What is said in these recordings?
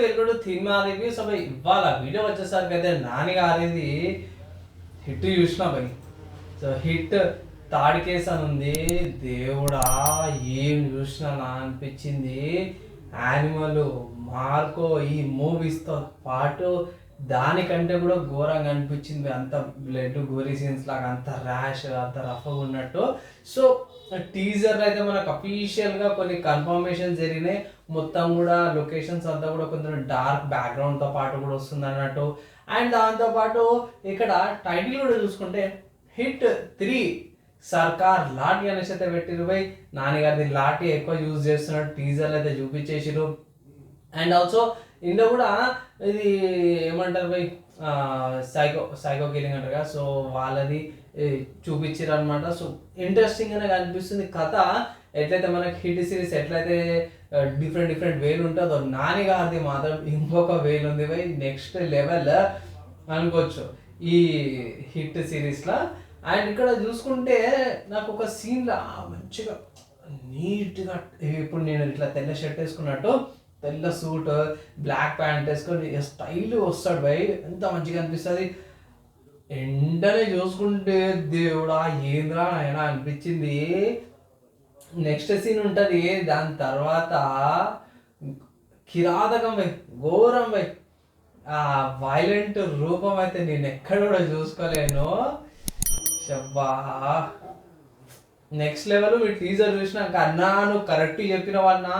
Welcome cinema reviews అబ్బాయి ఇవాళ video వచ్చేసరికి అయితే నాన్నగారిది హిట్ చూసిన భయ్ సో హిట్ థర్డ్ కేస్ అని ఉంది. దేవుడా ఏం చూసినా అనిపించింది. యానిమల్ మార్కో ఈ మూవీస్తో పాటు దానికంటే కూడా ఘోరంగా అనిపించింది. అంత బ్లడ్ గోరీ సీన్స్ లాగా అంత ర్యాష్ అంత రఫ్గా ఉన్నట్టు. సో టీజర్ అయితే మనకు అఫీషియల్గా కొన్ని కన్ఫర్మేషన్ జరిగినాయి. మొత్తం కూడా లొకేషన్స్ అంతా కూడా కొంచెం డార్క్ బ్యాక్గ్రౌండ్తో పాటు కూడా వస్తుంది అన్నట్టు. అండ్ దాంతోపాటు ఇక్కడ టైటిల్ కూడా చూసుకుంటే హిట్ త్రీ సర్కార్ లాఠీ అనేసి అయితే పెట్టిరు పోయి నాన్నగారిది లాఠీ ఎక్కువ యూజ్ చేస్తున్నట్టు టీజర్లు అయితే చూపించేసిరు అండ్ ఆల్సో ఇందులో కూడా ఇది ఏమంటారు బై సైకో సైకో కిలింగ్ అంటారు కదా సో వాళ్ళది చూపించారు అనమాట సో ఇంట్రెస్టింగ్ అనేది అనిపిస్తుంది కథ. ఎట్లయితే మనకి హిట్ సిరీస్ ఎట్లయితే డిఫరెంట్ డిఫరెంట్ వేలు ఉంటుందో నాని గారిది మాత్రం ఇంకొక వేలు ఉంది బై నెక్స్ట్ లెవెల్ అనుకోవచ్చు ఈ హిట్ సిరీస్లో. అండ్ ఇక్కడ చూసుకుంటే నాకు ఒక సీన్లో మంచిగా నీట్గా ఇప్పుడు నేను ఇట్లా తెల్ల షర్ట్ వేసుకున్నట్టు తెల్ల సూట్ బ్లాక్ ప్యాంట్ వేసుకొని స్టైల్ వస్తాడు భయ్ ఎంత మంచిగా అనిపిస్తుంది. ఎండనే చూసుకుంటే దేవుడా ఏంద్రా ఆయన అనిపించింది. నెక్స్ట్ సీన్ ఉంటుంది. దాని తర్వాత కిరాతకం భయ్ ఘోరం భయ్ ఆ వైలెంట్ రూపం అయితే నేను ఎక్కడ కూడా చూసుకోలేను. షబ్బా. నెక్స్ట్ లెవెల్ మీరు టీజర్ చూసినాక అన్నా నువ్వు కరెక్ట్ చెప్పిన వన్నా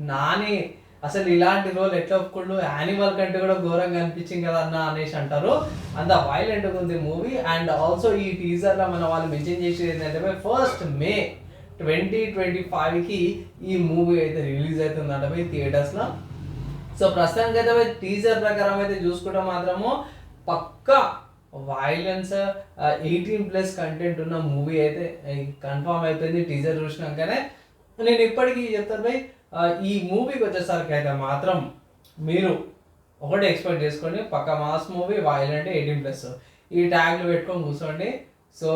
నాని అసలు ఇలాంటి రోల్ ఎట్లా ఒప్పుకోళ్ళు యానిమల్ కంటే కూడా ఘోరంగా అనిపించింది కదా అన్న అనేసి అంటారు. అంత వైలెంట్ ఉంది మూవీ అండ్ ఆల్సో ఈ టీజర్లో మన వాళ్ళు మెన్షన్ చేసేది ఏంటంటే ఫస్ట్ మే ట్వంటీ ట్వంటీ ఫైవ్కి ఈ మూవీ అయితే రిలీజ్ అవుతుందంట పోయి థియేటర్స్లో సో ప్రస్తుతానికి అయితే టీజర్ ప్రకారం అయితే చూసుకుంటే మాత్రము పక్కా వైలెన్స్ ఎయిటీన్ ప్లస్ కంటెంట్ ఉన్న మూవీ అయితే eh, కన్ఫామ్ అయిపోయింది టీజర్ చూసినాకనే. నేను ఇప్పటికీ చెప్తాను భయ్ ఈ మూవీకి వచ్చేసరికి అయితే మాత్రం మీరు ఒకటి ఎక్స్పెక్ట్ చేసుకోండి పక్క mass movie violent eighteen plus ఈ ట్యాగ్లు పెట్టుకొని కూర్చోండి. సో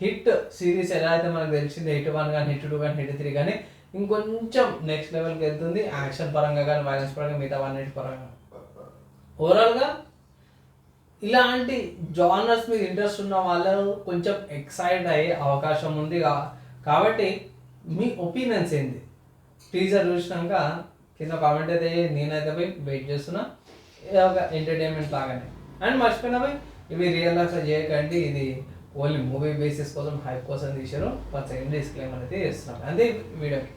హిట్ సిరీస్ ఎలా అయితే మనకు తెలిసింది హిట్ వన్ కానీ హిట్ టూ కానీ హిట్ త్రీ కానీ ఇంకొంచెం నెక్స్ట్ లెవెల్కి వెళ్తుంది. యాక్షన్ పరంగా కానీ వైలెన్స్ పరంగా మిగతా వన్నిటి పరంగా. ఓవరాల్గా ఇలాంటి జానర్స్ మీద ఇంట్రెస్ట్ ఉన్న వాళ్ళు కొంచెం ఎక్సైట్ అయ్యే అవకాశం ఉంది కాబట్టి మీ ఒపీనియన్స్ ఏంది టీజర్ చూసినాక కింద కామెంట్ అయితే నేనైతే పోయి వెయిట్ చేస్తున్నా. ఒక ఎంటర్టైన్మెంట్ లాగానే. అండ్ మర్చిపోయినా పోయి ఇవి రియల్ లైఫ్లో చేయకండి ఇది ఓన్లీ మూవీ బేసిస్ కోసం హైప్ కోసం తీశారు. సెకండ్ డిస్క్లైమర్ అయితే చేస్తున్నాం అంతే వీడియోకి